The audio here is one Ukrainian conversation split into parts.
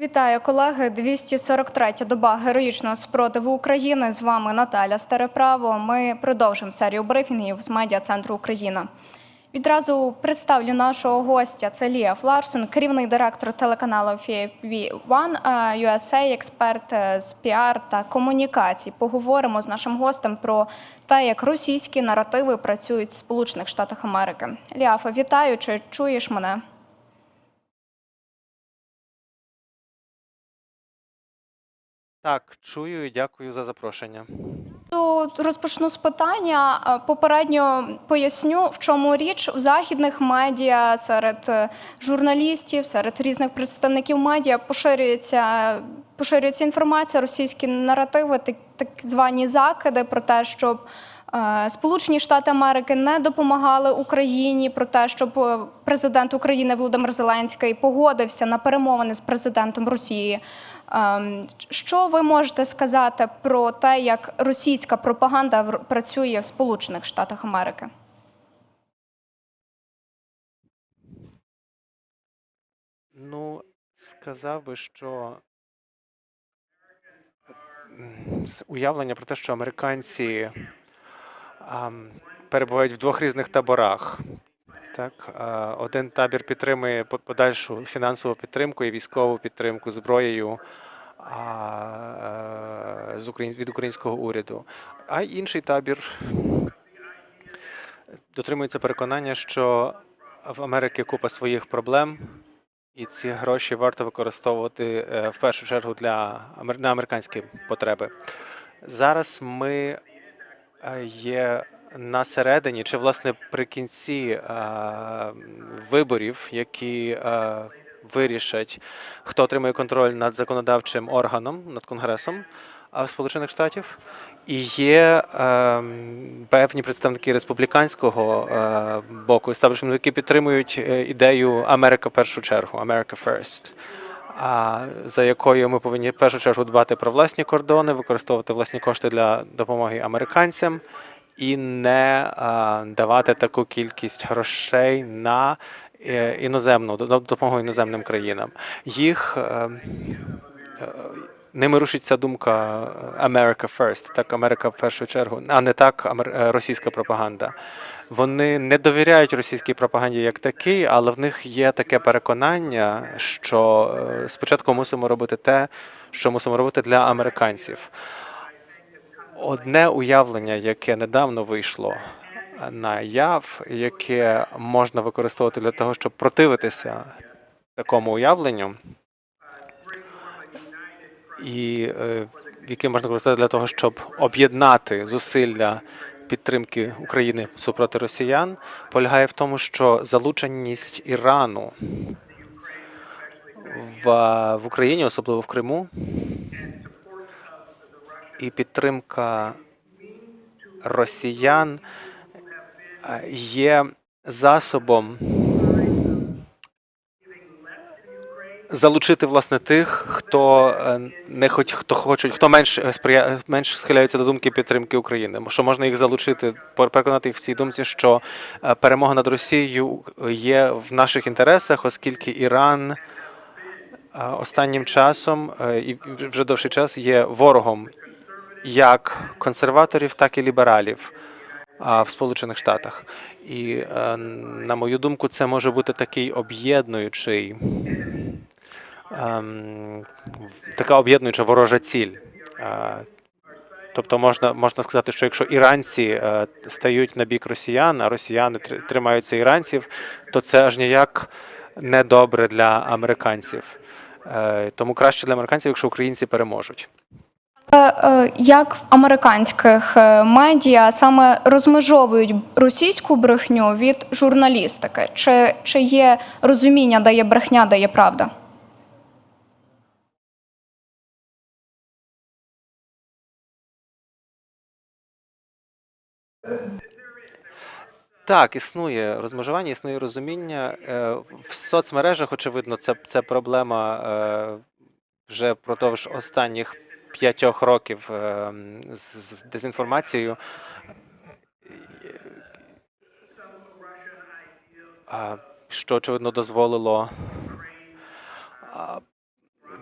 Вітаю, колеги. 243-я доба героїчного спротиву України. З вами Наталя Стареправо. Ми продовжимо серію брифінгів з медіа центру Україна. Відразу представлю нашого гостя. Це Лія Фларсон, керівний директор телеканалу FAV One USA, експерт е, з піар та комунікацій. Поговоримо з нашим гостем про те, як російські наративи працюють в Сполучених Штатах Америки. Ліафа, вітаю. Чи чуєш мене? Так, чую і дякую за запрошення. То розпочну з питання. Е, Попередньо поясню, в чому річ в західних медіа серед е, журналістів, серед різних представників медіа поширюється, поширюється інформація, російські наративи, так, так звані закиди про те, щоб е, Сполучені Штати Америки не допомагали Україні, про те, щоб е, президент України Володимир Зеленський погодився на перемовини з президентом Росії. Ем, Що ви можете сказати про те, як російська пропаганда працює в Сполучених Штатах Америки? Ну, сказав би, що уявлення про те, що американці ам, перебувають в двох різних таборах. Так, один табір підтримує по- подальшу фінансову підтримку і військову підтримку зброєю е, з від українського уряду, а інший табір дотримується переконання, що в Америці купа своїх проблем, і ці гроші варто використовувати е, в першу чергу для на американські потреби. Зараз ми є на середині, чи власне при кінці е, виборів, які е, вирішать, хто отримує контроль над законодавчим органом, над Конгресом Сполучених Штатів. І є ем, певні представники республіканського е, боку які підтримують е, ідею Америка першу чергу, America First, за якою ми повинні в першу чергу дбати про власні кордони, використовувати власні кошти для допомоги американцям і не давати таку кількість грошей на е, іноземну до- допомогу іноземним країнам. Їх е, ними рушиться думка е, America first, так Америка в першу чергу, а не так е, російська пропаганда. Вони не довіряють російській пропаганді як такій, але в них є таке переконання, що е, спочатку мусимо робити те, що мусимо робити для американців. Одне уявлення, яке недавно вийшло на яв, яке можна використовувати для того, щоб противитися такому уявленню, і е, яке можна використовувати для того, щоб об'єднати зусилля підтримки України супроти росіян, полягає в тому, що залученість Ірану в, в Україні, особливо в Криму, і підтримка росіян е, є засобом залучити власне тих, хто е, не хоч хто хочуть, хто менш е, сприя менш схиляються до думки підтримки України. Що можна їх залучити, пер- переконати їх в цій думці, що е, перемога над Росією є в наших інтересах, оскільки Іран останнім часом і вже довший час є ворогом як консерваторів, так і лібералів в Сполучених Штатах. І на мою думку, це може бути такий об'єднуючий, така об'єднуюча ворожа ціль. Е, Тобто можна, можна сказати, що якщо іранці е, стають на бік росіян, а росіяни тр- тримаються іранців, то це аж ніяк не добре для американців. Е, Тому краще для американців, якщо українці переможуть. Як в американських медіа саме розмежовують російську брехню від журналістики? Чи, чи є розуміння, де є брехня, де є правда? Так, існує розмежування, існує розуміння. Е, В соцмережах, очевидно, це, це проблема е, вже впродовж останніх п'ятьох років е, з, дезінформацією. Що, очевидно, дозволило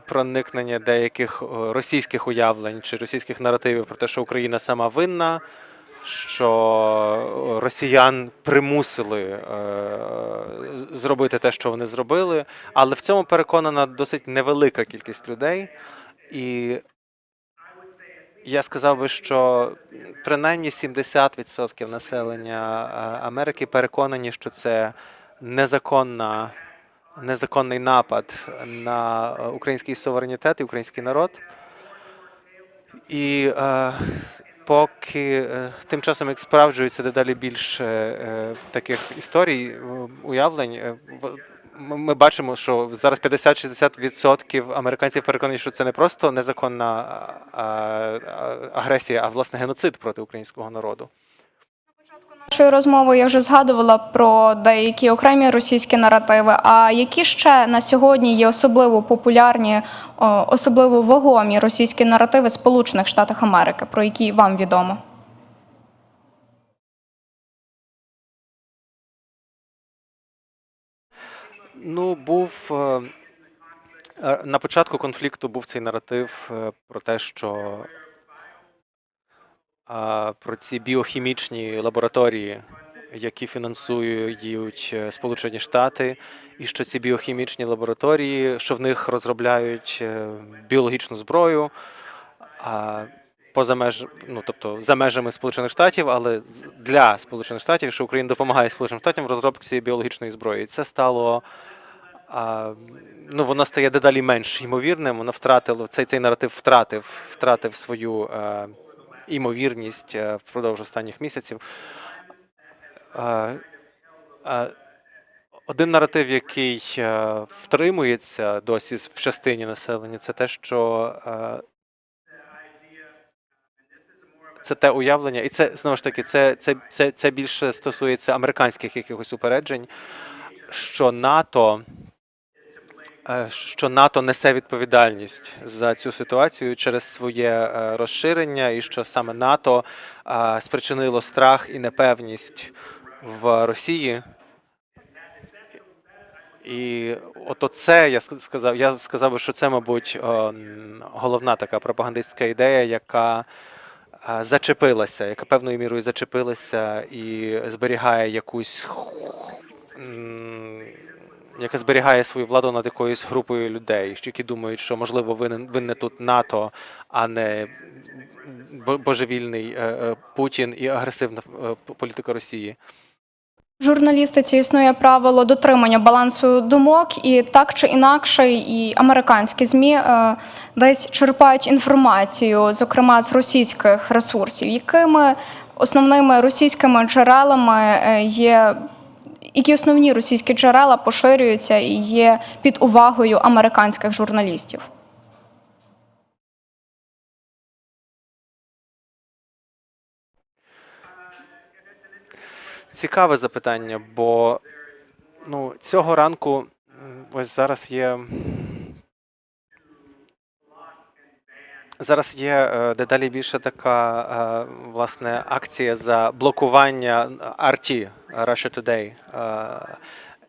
проникнення деяких російських уявлень чи російських наративів про те, що Україна сама винна, що росіян примусили е, зробити те, що вони зробили. Але в цьому переконана досить невелика кількість людей. І я сказав би, що принаймні 70% населення е, Америки переконані, що це незаконна, незаконний напад на український суверенітет і український народ. І е, поки е, тим часом, як справджується дедалі більше е, таких історій, е, уявлень, ми бачимо, що зараз 50-60% американців переконані, що це не просто незаконна агресія, а власне геноцид проти українського народу. Нашою розмовою я вже згадувала про деякі окремі російські наративи. А які ще на сьогодні є особливо популярні, особливо вагомі російські наративи Сполучених Штатах Америки, про які вам відомо? Ну, був е, е, на початку конфлікту був цей наратив е, про те, що а, про ці біохімічні лабораторії, які фінансують е, Сполучені Штати, і що ці біохімічні лабораторії, що в них розробляють е, біологічну зброю. А, Поза меж, ну тобто за межами Сполучених Штатів, але для Сполучених Штатів, що Україна допомагає Сполученим Штатам в розробці біологічної зброї. Це стало а, ну, воно стає дедалі менш ймовірним. Воно втратило цей цей наратив втратив, втратив свою е, імовірність е, впродовж останніх місяців. Е, е, один наратив, який втримується досі в частині населення, це те, що це те уявлення, і це знову ж таки, це, це, це, це більше стосується американських якихось упереджень, що НАТО, що НАТО несе відповідальність за цю ситуацію через своє е, розширення, і що саме НАТО е, спричинило страх і непевність в Росії. І от оце я сказав. Я сказав би, що це, мабуть, головна така пропагандистська ідея, яка е, зачепилася, яка певною мірою зачепилася і зберігає якусь яка зберігає свою владу над якоюсь групою людей, які думають, що можливо винен винне тут НАТО, а не божевільний е, е, Путін і агресивна е, політика Росії. Журналістиці існує правило дотримання балансу думок, і так чи інакше, і американські змі десь черпають інформацію, зокрема з російських ресурсів, якими основними російськими джерелами є. Які основні російські джерела поширюються і є під увагою американських журналістів? Цікаве запитання, бо ну, цього ранку ось зараз є. Зараз є е, дедалі більше така е, власне акція за блокування RT Russia Today. Е,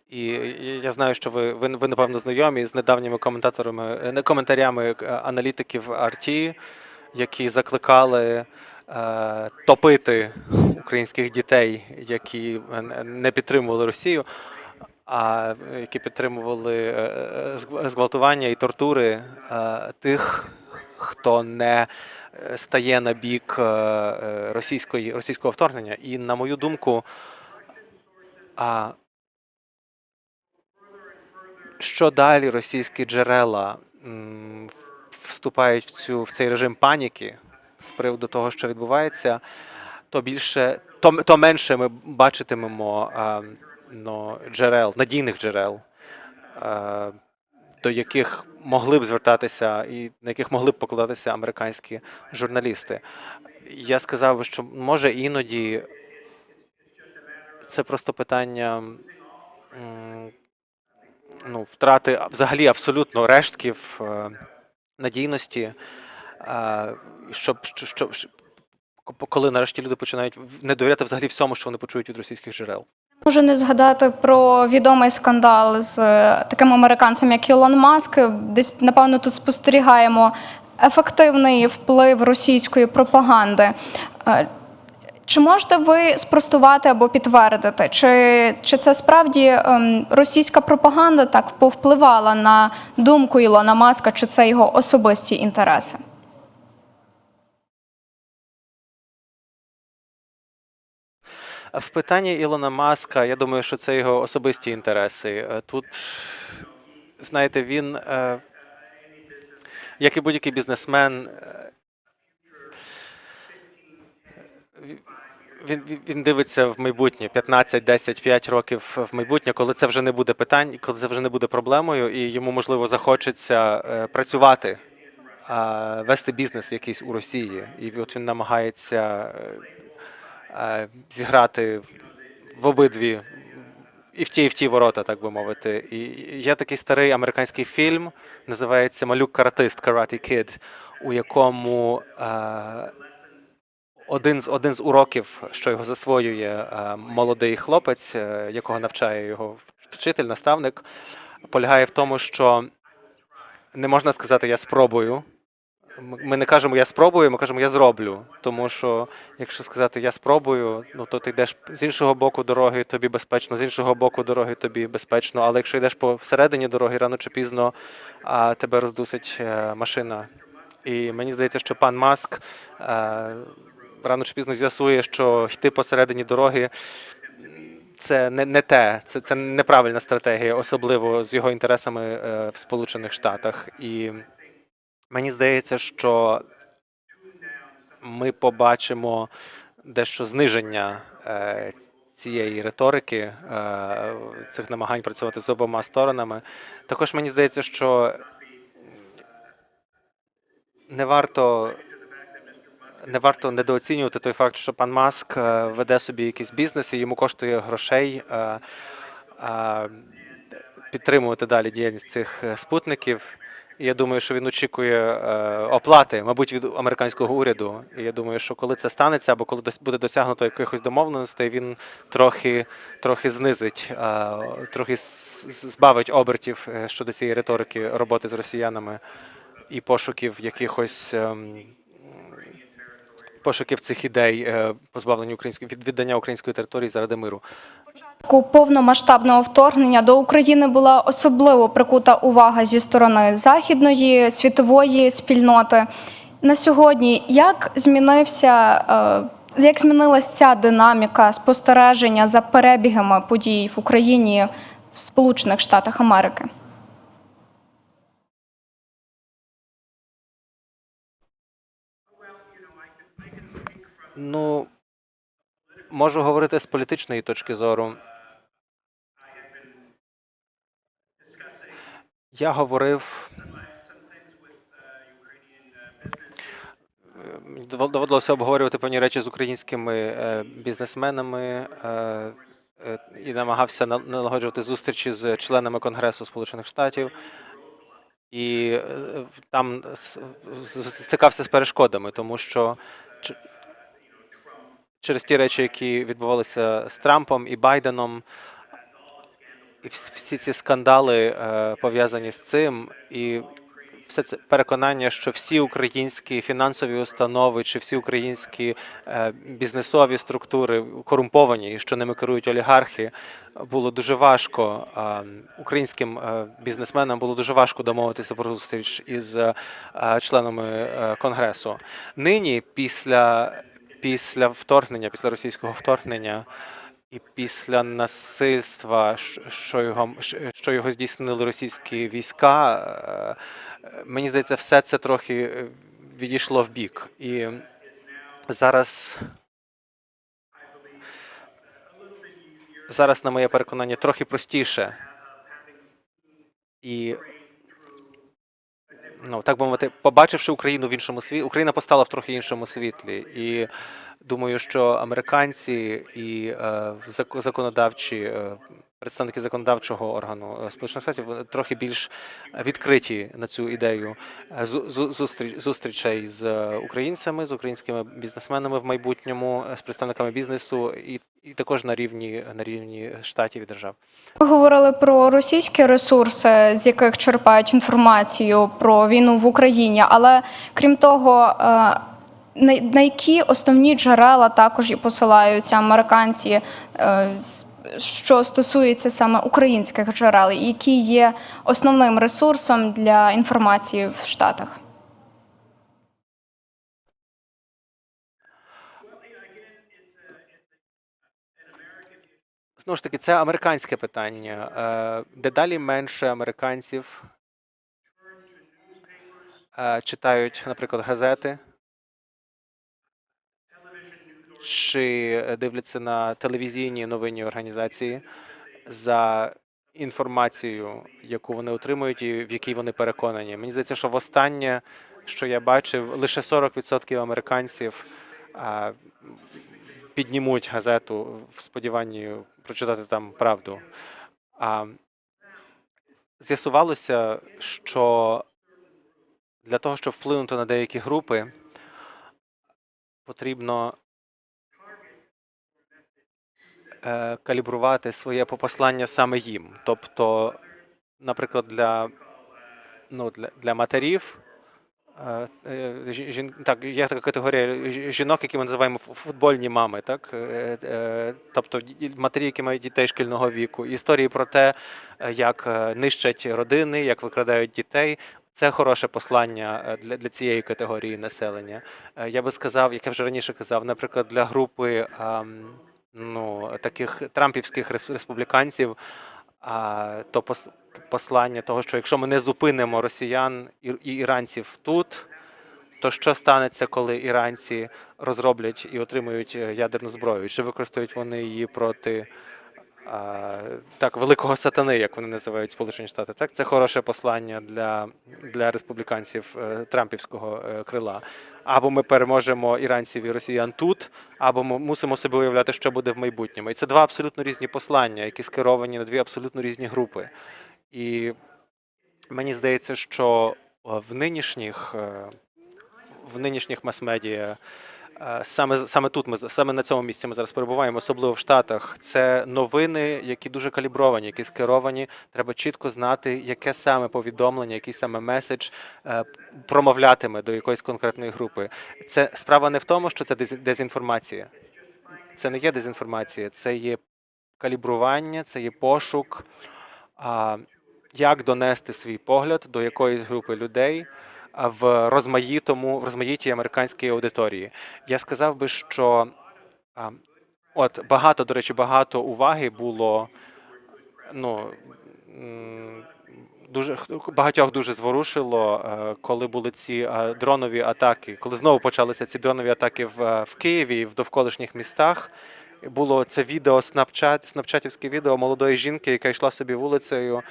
і я знаю, що ви, ви, ви напевно знайомі з недавніми коментаторами, е, не коментарями е, аналітиків RT, які закликали е, топити українських дітей, які е, не підтримували Росію, а які підтримували е, е, зґвалтування і тортури е, тих, хто не е, стає на бік е, е, російської, російського вторгнення. І на мою думку, а, що далі російські джерела вступають в цю в цей режим паніки з приводу того, що відбувається, то більше то, то менше ми бачитимемо а, ну, джерел, надійних джерел, до яких могли б звертатися і на яких могли б покладатися американські журналісти. Я сказав що може іноді це просто питання ну, втрати взагалі абсолютно рештків е, надійності, е, щоб, щоб коли нарешті люди починають не довіряти взагалі всьому, що вони почують від російських джерел. Можу не згадати про відомий скандал з е, таким американцем, як Ілон Маск. Десь, напевно, тут спостерігаємо ефективний вплив російської пропаганди. Е, Чи можете ви спростувати або підтвердити, чи, чи це справді ем, російська пропаганда так повпливала на думку Ілона Маска, чи це його особисті інтереси? В питанні Ілона Маска, я думаю, що це його особисті інтереси. Е, Тут, знаєте, він, е, як і будь-який бізнесмен, е, він, він- дивиться в майбутнє 15, 10, 5 років в майбутнє, коли це вже не буде питань, коли це вже не буде проблемою, і йому можливо захочеться працювати, вести бізнес якийсь у Росії. І от він намагається зіграти в обидві і в ті, і в ті ворота, так би мовити. І є такий старий американський фільм, називається Малюк каратист Karate Kid, у якому один з один з уроків, що його засвоює молодий хлопець, е, якого навчає його вчитель, наставник, полягає в тому, що не можна сказати я спробую. Ми не кажемо я спробую, ми кажемо я зроблю. Тому що якщо сказати я спробую, ну то ти йдеш з іншого боку дороги, тобі безпечно, з іншого боку дороги тобі безпечно. Але якщо йдеш по всередині дороги, рано чи пізно а, тебе роздусить е, машина. І мені здається, що пан Маск е, рано чи пізно з'ясує, що йти посередині дороги це не, не те, це, це неправильна стратегія, особливо з його інтересами е, в Сполучених Штатах. І мені здається, що ми побачимо дещо зниження е, цієї риторики, е, цих намагань працювати з обома сторонами. Також мені здається, що не варто. Не варто недооцінювати той факт, що пан Маск е, веде собі якийсь бізнес і йому коштує грошей підтримувати далі діяльність цих спутників. Я думаю, що він очікує е, оплати, мабуть, від американського уряду. І я думаю, що коли це станеться, або коли буде досягнуто якихось домовленостей, він трохи, трохи знизить, е, трохи збавить обертів е, щодо цієї риторики роботи з росіянами і пошуків якихось. ем, Пошуків цих ідей позбавлення української від віддання української території заради миру. Повномасштабного вторгнення до України була особливо прикута увага зі сторони західної світової спільноти. На сьогодні як змінився е, як змінилась ця динаміка спостереження за перебігами подій в Україні в Сполучених Штатах Америки? Ну, можу говорити з політичної точки зору. Я говорив. е, доводилося обговорювати певні речі з українськими е, бізнесменами е, і намагався на- налагоджувати зустрічі з членами Конгресу Сполучених Штатів. І там стикався з перешкодами, тому що через ті речі, які відбувалися з Трампом і Байденом, всі ці скандали е, пов'язані з цим, і все це переконання, що всі українські фінансові установи чи всі українські е, бізнесові структури корумповані, що ними керують олігархи, було дуже важко. е, Українським бізнесменам було дуже важко домовитися про зустріч із членами конгресу. Нині, після, після вторгнення, після російського вторгнення. І після насильства, що його що його здійснили російські війська, е, мені здається, все це трохи е, відійшло в бік. І зараз, зараз, на моє переконання, трохи простіше. І ну, так би мовити, побачивши Україну в іншому світі, Україна постала в трохи іншому світлі. І думаю, що американці і е, законодавчі е, представники законодавчого органу е, Сполучених Штатів трохи більш відкриті на цю ідею зу- зу- зустріч, зустрічей з українцями, з українськими бізнесменами в майбутньому, з представниками бізнесу, і, і також на рівні на рівні штатів і держав. Ви говорили про російські ресурси, з яких черпають інформацію про війну в Україні, але крім того, на які основні джерела також і посилаються американці, е, що стосується саме українських джерел, які є основним ресурсом для інформації в Штатах? Знову ж таки, це американське питання. Е, Дедалі менше американців е, читають, наприклад, газети чи дивляться на телевізійні новинні організації за інформацією, яку вони отримують і в якій вони переконані. Мені здається, що востаннє, що я бачив, лише 40% американців піднімуть газету в сподіванні прочитати там правду. А з'ясувалося, що для того, щоб вплинути на деякі групи, потрібно е, калібрувати своє послання саме їм. Тобто, наприклад, для, ну, для, для матерів. е, е, жін- Так, є така категорія жінок, які ми називаємо футбольні мами, так? Е, е, Тобто матері, які мають дітей шкільного віку. Історії про те, е, як е, нищать родини, як викрадають дітей. Це хороше послання е, для, для цієї категорії населення. Е, Я би сказав, як я вже раніше казав, наприклад, для групи ам, ну, таких трампівських республіканців, а, то пос- послання того, що якщо ми не зупинимо росіян і, іранців тут, то що станеться, коли іранці розроблять і отримують е, ядерну зброю? Чи використають вони її проти так, великого сатани, як вони називають Сполучені Штати? Так, це хороше послання для, для республіканців е, трампівського е, крила. Або ми переможемо іранців і росіян тут, або ми мусимо собі уявляти, що буде в майбутньому. І це два абсолютно різні послання, які скеровані на дві абсолютно різні групи. І мені здається, що в нинішніх, е, в нинішніх мас-медіа, саме, саме тут ми саме на цьому місці ми зараз перебуваємо, особливо в Штатах. Це новини, які дуже калібровані, які скеровані. Треба чітко знати, яке саме повідомлення, який саме меседж е, промовлятиме до якоїсь конкретної групи. Це справа не в тому, що це дез- дезінформація. Це не є дезінформація, це є калібрування, це є пошук, а, як донести свій погляд до якоїсь групи людей в розмаїтому, в розмаїтій американській аудиторії. Я сказав би, що от багато, до речі, багато уваги було. Ну, дуже багатьох дуже зворушило, е, коли були ці е, дронові атаки, коли знову почалися ці дронові атаки в, е, в Києві в довколишніх містах. Було це відео Snapchat, снапчатівське відео молодої жінки, яка йшла собі вулицею,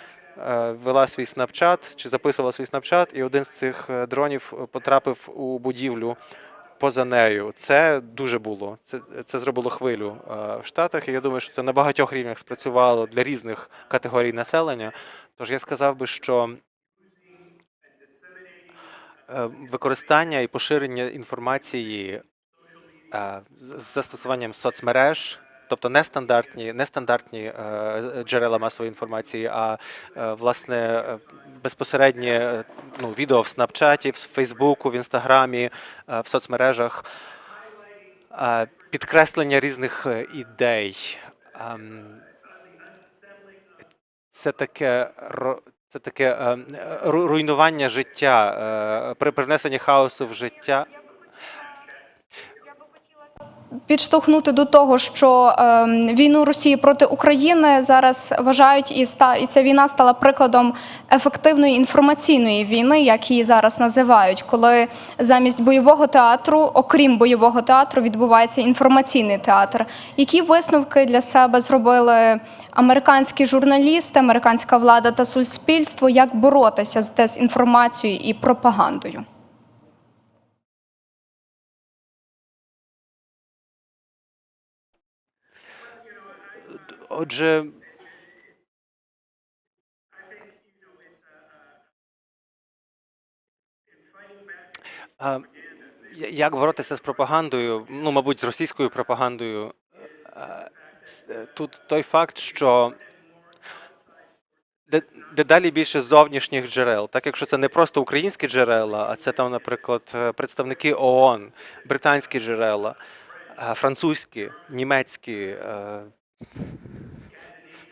вела свій снапчат чи записувала свій снапчат, і один з цих е, дронів потрапив у будівлю поза нею. Це дуже було. Це, це зробило хвилю е, в Штатах. І я думаю, що це на багатьох рівнях спрацювало для різних категорій населення. Тож я сказав би, що е, використання і поширення інформації е, з застосуванням соцмереж. Тобто нестандартні, нестандартні е, джерела масової інформації, а е, власне е, безпосереднє е, ну, відео в Снапчаті, в Фейсбуку, в Інстаграмі, в соцмережах, підкреслення різних ідей. Ем, Це таке це таке ем, руйнування життя, при привнесенні хаосу в життя. Підштовхнути до того, що ем, війну Росії проти України зараз вважають і ста і ця війна стала прикладом ефективної інформаційної війни, як її зараз називають, коли замість бойового театру, окрім бойового театру, відбувається інформаційний театр. Які висновки для себе зробили американські журналісти, американська влада та суспільство, як боротися з дезінформацією і пропагандою? Отже, як боротися з пропагандою? Ну, мабуть, з російською пропагандою. Е, Тут той факт, що дедалі більше зовнішніх джерел, так якщо це не просто українські джерела, а це там, наприклад, е, представники ООН, британські джерела, е, французькі, німецькі,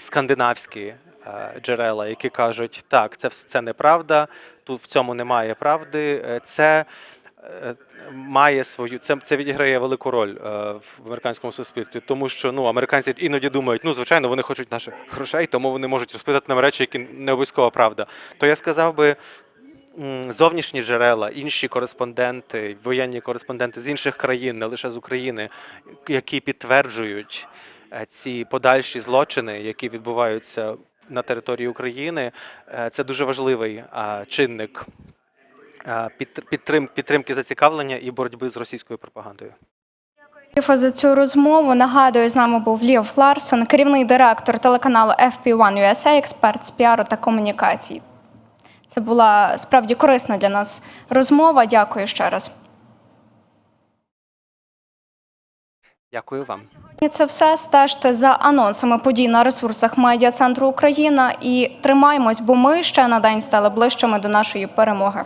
скандинавські е, джерела, які кажуть, так, це це неправда, тут в цьому немає правди. е, Це е, має свою це, це відіграє велику роль в американському суспільстві, тому що ну американці іноді думають, ну звичайно, вони хочуть наших грошей, тому вони можуть розповідати нам речі, які не обов'язково правда. То я сказав би. Зовнішні джерела, інші кореспонденти, воєнні кореспонденти з інших країн, не лише з України, які підтверджують ці подальші злочини, які відбуваються на території України, е, це дуже важливий е, чинник е, підтр- підтрим, підтримки зацікавлення і боротьби з російською пропагандою. Ліфа за цю розмову. Нагадую, з нами був Лів Ларсон, керівний директор телеканалу FP1 USA, експерт з піару та комунікацій. Це була справді корисна для нас розмова. Дякую ще раз. Дякую вам. І це все стежте за анонсами подій на ресурсах медіа центру Україна і тримаймось, бо ми ще на день стали ближчими до нашої перемоги.